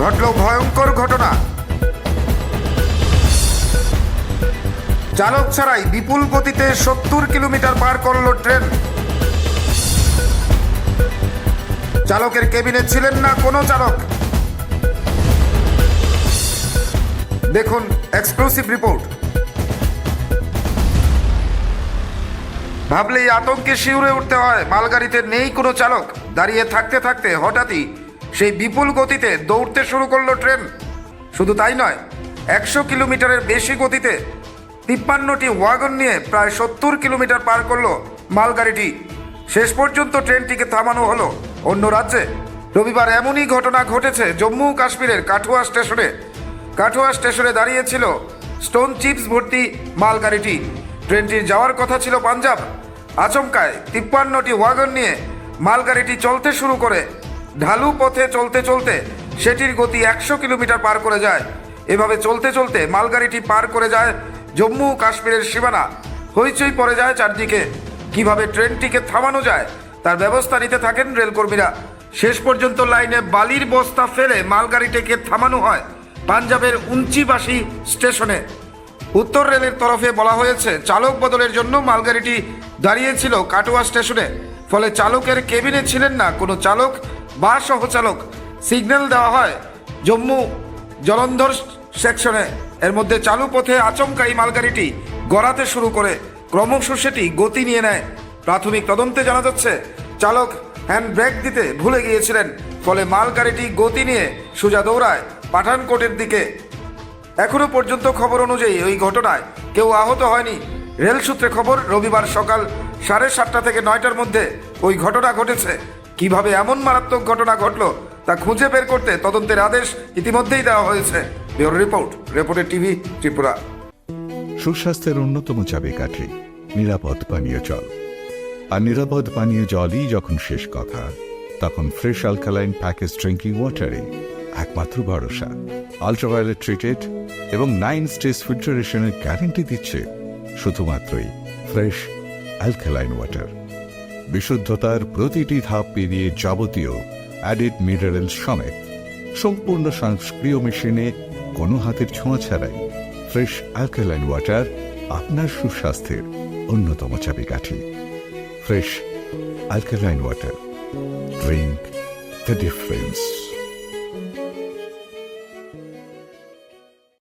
ঘটল ভয়ঙ্কর ঘটনা। চালক ছাড়াই বিপুল গতিতে সত্তর কিলোমিটার পার করল ট্রেন। চালকের কেবিনে ছিলেন না কোনো চালক। দেখুন এক্সক্লুসিভ রিপোর্ট। ভাবলেই আতঙ্কে শিউরে উঠতে হয়, মালগাড়িতে নেই কোনো চালক। দাঁড়িয়ে থাকতে থাকতে হঠাৎই সেই বিপুল গতিতে দৌড়তে শুরু করল ট্রেন। শুধু তাই নয়, একশো কিলোমিটারের বেশি গতিতে তিপ্পান্নটি ওয়াগন নিয়ে প্রায় সত্তর কিলোমিটার পার করল মালগাড়িটি। শেষ পর্যন্ত ট্রেনটিকে থামানো হলো অন্য রাজ্যে। রবিবার এমনই ঘটনা ঘটেছে জম্মু কাশ্মীরের কাঠুয়া স্টেশনে। কাঠুয়া স্টেশনে দাঁড়িয়েছিল স্টোন চিপস ভর্তি মালগাড়িটি। ট্রেনটির যাওয়ার কথা ছিল পাঞ্জাব। আচমকায় তিপ্পান্নটি ওয়াগন নিয়ে মালগাড়িটি চলতে শুরু করে ঢালু পথে চলতে চলতে সেটির গতি একশো কিলোমিটার পার করে যায়। এভাবে চলতে চলতে মালগাড়িটি পার করে যায় জম্মু কাশ্মীরের সীমানা। হইচই পড়ে যায় চারদিকে। কীভাবে ট্রেনটিকে থামানো যায়, তার ব্যবস্থা নিতে থাকেন রেলকর্মীরা। শেষ পর্যন্ত লাইনে বালির বস্তা ফেলে মালগাড়িটিকে থামানো হয় পাঞ্জাবের উঞ্চিবাসী স্টেশনে। উত্তর রেলের তরফে বলা হয়েছে, চালক বদলের জন্য মালগাড়িটি দাঁড়িয়েছিল কাটোয়া স্টেশনে। ফলে চালকের কেবিনে ছিলেন না কোনো চালক বা সহচালক সিগন্যাল দেওয়া হয় জম্মু জলন্ধর সেকশনে এর মধ্যে চালু পথে আচমকাই মালগাড়িটি গড়াতে শুরু করে। ক্রমশ সেটি গতি নিয়ে নেয়। প্রাথমিক তদন্তে জানা যাচ্ছে, চালক হ্যান্ড ব্রেক দিতে ভুলে গিয়েছিলেন, ফলে মালগাড়িটি গতি নিয়ে সোজা দৌড়ায় পাঠানকোটের দিকে। এখনও পর্যন্ত খবর অনুযায়ী ওই ঘটনায় কেউ আহত হয়নি। রেল সূত্রে খবর, রবিবার সকাল সাড়ে সাতটা থেকে নয়টার মধ্যে ওই ঘটনা ঘটেছে। কীভাবে এমন মারাত্মক ঘটনা ঘটলো তা খুঁজে বের করতে তদন্তের আদেশ ইতিমধ্যেই দেওয়া হয়েছে। রিপোর্ট, রিপোর্টের টিভি, ত্রিপুরা। সুস্বাস্থ্যের অন্যতম চাবিকাঠি, নিরাপদ পানীয় জল। আর নিরাপদ পানীয় জলই যখন শেষ কথা, তখন ফ্রেশ অ্যালকালাইন প্যাকেজ ড্রিঙ্কিং ওয়াটারে একমাত্র ভরসা। আলট্রাভায়োলেট ট্রিটেড এবং নাইন স্টেজ ফিল্টারেশনের গ্যারেন্টি দিচ্ছে শুধুমাত্রই ফ্রেশ অ্যালকালাইন ওয়াটার। বিশুদ্ধতার প্রতিটি ধাপ পেরিয়ে যাবতীয় অ্যাডিড মিনারেল সমেত। সম্পূর্ণ সংস্ক্রিয় মেশিনে কোনো হাতের ছোঁয়া ছাড়াই ফ্রেশ অ্যালকালাইন ওয়াটার আপনার সুস্বাস্থ্যের অন্যতম চাবিকাঠি। Fresh alkaline water drink the difference